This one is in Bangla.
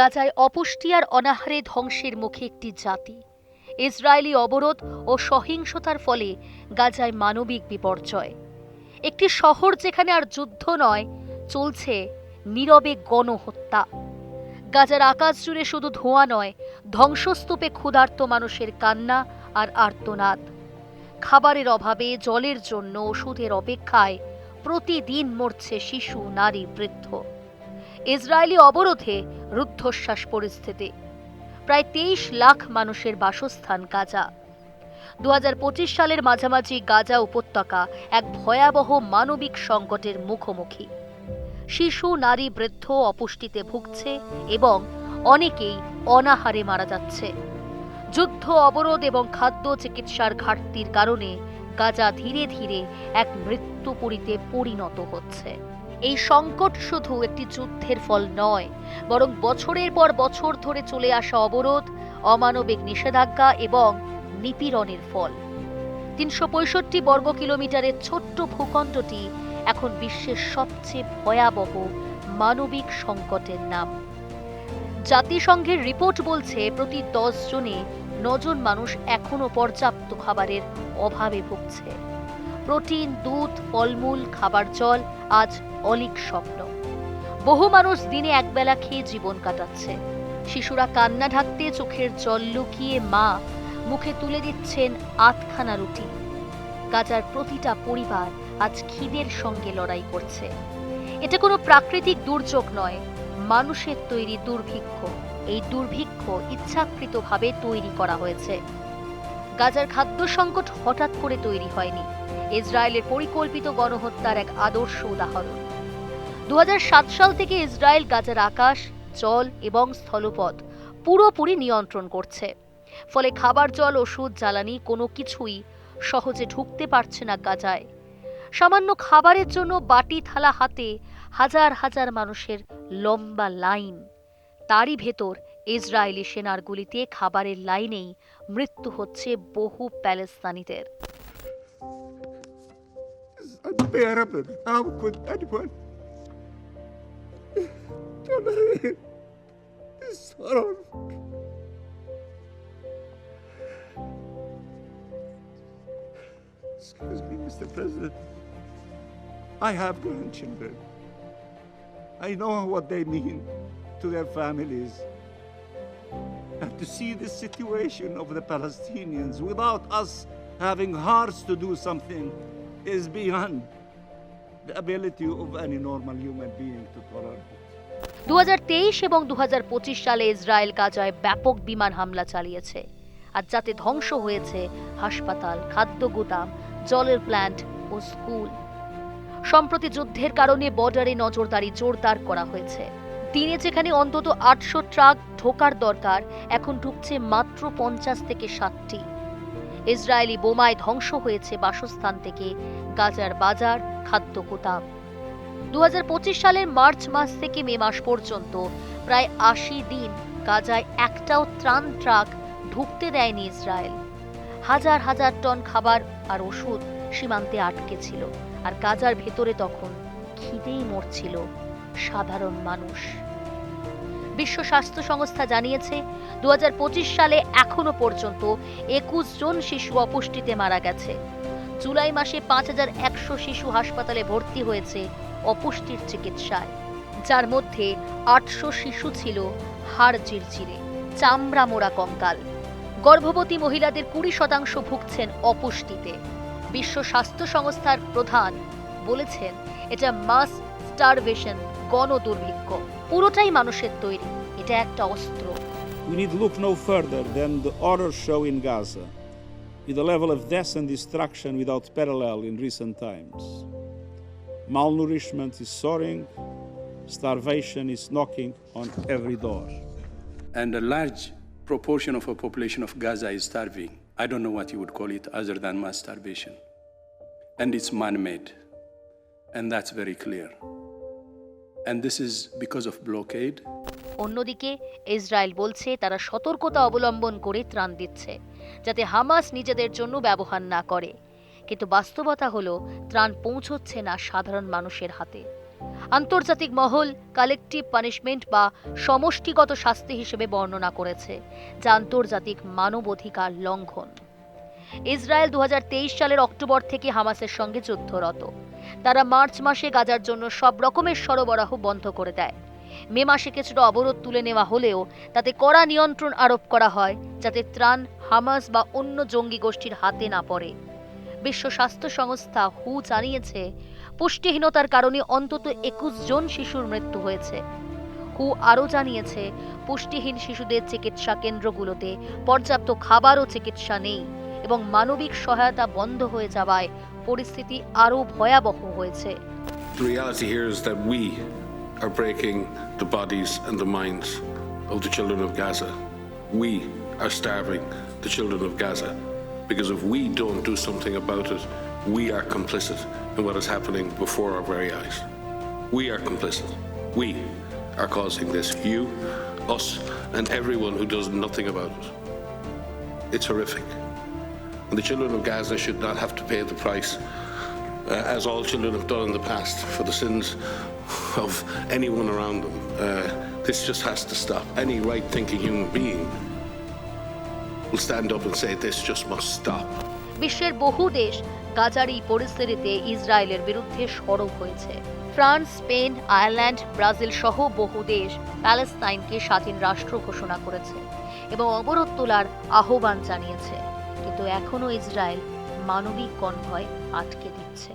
গাজায় অপুষ্টি আর অনাহারে ধ্বংসের মুখে একটি জাতি। ইসরায়েলি অবরোধ ও সহিংসতার ফলে গাজায় মানবিক বিপর্যয়। একটি শহর যেখানে আর যুদ্ধ নয়, চলছে নীরবে গণহত্যা। গাজার আকাশ জুড়ে শুধু ধোঁয়া নয়, ধ্বংসস্তূপে ক্ষুধার্ত মানুষের কান্না আর আর্তনাদ। খাবারের অভাবে, জলের জন্য, ওষুধের অপেক্ষায় প্রতিদিন মরছে শিশু, নারী, বৃদ্ধ। ইসরায়েলি অবরোধে রুদ্ধশ্বাস পরিস্থিতি। প্রায় তেইশ লাখ মানুষের বাসস্থান গাজা। দু হাজার পঁচিশ সালের মাঝামাঝি গাজা উপত্যকা এক ভয়াবহ মানবিক সংকটের মুখোমুখি। শিশু, নারী, বৃদ্ধ অপুষ্টিতে ভুগছে এবং অনেকেই অনাহারে মারা যাচ্ছে। যুদ্ধ, অবরোধ এবং খাদ্য চিকিৎসার ঘাটতির কারণে গাজা ধীরে ধীরে এক মৃত্যুপুরীতে পরিণত হচ্ছে। এই সংকট শুধু একটি যুদ্ধের ফল নয়, বরং বছরের পর বছর ধরে চলে আসা অবরোধ, অমানবিক নিষেধাজ্ঞা এবং নিপীড়নের ফল। তিনশো পঁয়ষট্টি বর্গ কিলোমিটারের ছোট্ট ভূখণ্ডটি এখন বিশ্বের সবচেয়ে ভয়াবহ মানবিক সংকটের নাম। জাতিসংঘের রিপোর্ট বলছে, প্রতি দশ জনে নজন মানুষ এখনও পর্যাপ্ত খাবারের অভাবে ভুগছে। প্রোটিন, দুধ, ফলমূল, খাবার জল আজ অলিক স্বপ্ন। বহু মানুষ দিনে একবেলা খেয়ে জীবন কাটাচ্ছে। শিশুরা কান্না ঢাকতে চোখের জল লুকিয়ে মা মুখে তুলে দিচ্ছেন আটখানা রুটি। গাজার প্রতিটা পরিবার আজ খিদের সঙ্গে লড়াই করছে। এটা কোনো প্রাকৃতিক দুর্যোগ নয়, মানুষের তৈরি দুর্ভিক্ষ। এই দুর্ভিক্ষ ইচ্ছাকৃতভাবে তৈরি করা হয়েছে। গাজার খাদ্য সংকট হঠাৎ করে তৈরি হয়নি। ইসরায়েলের পরিকল্পিত গণহত্যার এক আদর্শ উদাহরণ। দুহাজার সাত সাল থেকে ইসরায়েল গাজার আকাশ, জল এবং স্থলপথ পুরোপুরি নিয়ন্ত্রণ করছে। ফলে খাবার, জল, ওষুধ, জ্বালানি কোনো কিছুই সহজে ঢুকতে পারছে না গাজায়। সামান্য খাবারের জন্য বাটি, থালা হাতে হাজার হাজার মানুষের লম্বা লাইন। তারই ভেতর ইসরায়েলি সেনার গুলিতে খাবারের লাইনেই মৃত্যু হচ্ছে বহু প্যালেস্তানিদের। Could anyone tolerate this horror? Excuse me, Mr. President. I have grandchildren. I know what they mean to their families. And to see the situation of the Palestinians without us having hearts to do something is beyond ability of any normal human being to tolerate. দু এবং দু সালে ইসরায়েল গাজায় ব্যাপক বিমান হামলা চালিয়েছে, আর যাতে ধ্বংস হয়েছে হাসপাতাল, খাদ্য গুদাম, জলের প্ল্যান্ট ও স্কুল। সম্প্রতি যুদ্ধের কারণে বর্ডারে নজরদারি জোরদার করা হয়েছে। দিনে যেখানে অন্তত আটশো ট্রাক ঢোকার দরকার, এখন ঢুকছে মাত্র পঞ্চাশ থেকে ষাটটি। ইসরায়েলি বোমায় ধ্বংস হয়েছে বাসস্থান থেকে গাজার বাজার, খাদ্য গুদাম। দু সালের মার্চ মাস থেকে মে মাস পর্যন্ত প্রায় আশি দিন গাজায় একটাও ত্রাণ ট্রাক ঢুকতে দেয়নি ইসরায়েল। হাজার হাজার টন খাবার আর ওষুধ সীমান্তে আটকে ছিল আর গাজার ভেতরে তখন খিদেই মরছিল সাধারণ মানুষ। বিশ্ব স্বাস্থ্য সংস্থা জানিয়েছে দু হাজার পঁচিশ সালে এখনও পর্যন্ত একুশ জন শিশু অপুষ্টিতে মারা গেছে। জুলাই মাসে পাঁচ হাজার একশো শিশু হাসপাতালে ভর্তি হয়েছে অপুষ্টির চিকিৎসায়। যার মধ্যে আটশো শিশু ছিল হাড় চিরচিরে চামড়া মোড়া কঙ্কাল। গর্ভবতী মহিলাদের কুড়ি শতাংশ ভুগছেন অপুষ্টিতে। বিশ্ব স্বাস্থ্য সংস্থার প্রধান বলেছেন, এটা মাস স্টারভেশন গণদুর্ভিক্ষ। পুরোটাই মানুষের তৈরি এটা একটা অস্ত্র We need look no further than the horror show in Gaza, with a level of death and destruction without parallel in recent times. Malnourishment is soaring, starvation is knocking on every door. and a large proportion of a population of Gaza is starving. I don't know what you would call it other than mass starvation. And it's man made. And that's very clear. অন্যদিকে, ইসরায়েল বলছে তারা সতর্কতা অবলম্বন করে ত্রাণ দিচ্ছে, যাতে হামাস নিজেদের জন্য ব্যবহার না করে। কিন্তু বাস্তবতা হলো, ত্রাণ পৌঁছচ্ছে না সাধারণ মানুষের হাতে। আন্তর্জাতিক মহল কালেকটিভ পানিশমেন্ট বা সমষ্টিগত শাস্তি হিসেবে বর্ণনা করেছে, যা আন্তর্জাতিক মানবাধিকার লঙ্ঘন। ইসরায়েল দু হাজার তেইশ সালের অক্টোবর থেকে হামাসের সঙ্গে যুদ্ধরত। তারা মার্চ মাসে গাজার জন্য সব রকমের সরবরাহ বন্ধ করে দেয়। মে মাসে কিছুটা অবরোধ তুলে নেওয়া হলেও তাতে কড়া নিয়ন্ত্রণ আরোপ করা হয় যাতে ত্রাণ, হামাস বা অন্য জঙ্গি গোষ্ঠীর হাতে না পড়ে। বিশ্ব স্বাস্থ্য সংস্থা হু জানিয়েছে, পুষ্টিহীনতার কারণে অন্তত একুশ জন শিশুর মৃত্যু হয়েছে। হু আরও জানিয়েছে, পুষ্টিহীন শিশুদের চিকিৎসা কেন্দ্রগুলোতে পর্যাপ্ত খাবার ও চিকিৎসা নেই এবং মানবিক সহায়তা বন্ধ হয়ে যাওয়ায় পরিস্থিতি আরও ভয়াবহ হয়েছে The reality here is that we are breaking the bodies and the minds of the children of Gaza. We are starving the children of Gaza because if we don't do something about it, we are complicit in what is happening before our very eyes. We are complicit. We are causing this. You, us, and everyone who does nothing about it. It's horrific. The children of Gaza should not have to pay the price uh, as all children have done in the past for the sins of anyone around them. Uh, this just has to stop. Any right thinking human being will stand up and say this just must stop. বিশ্বের বহু দেশ গাজার এই পরিস্থিতিতে ইসরায়েলের বিরুদ্ধে সরব হয়েছে ফ্রান্স স্পেন আয়ারল্যান্ড ব্রাজিল সহ বহু দেশ প্যালেস্তাইনকে স্বাধীন রাষ্ট্র ঘোষণা করেছে এবং অবরোধ তোলার আহ্বান জানিয়েছে কিন্তু এখনও ইসরায়েল মানবিক কনভয় আটকে দিচ্ছে।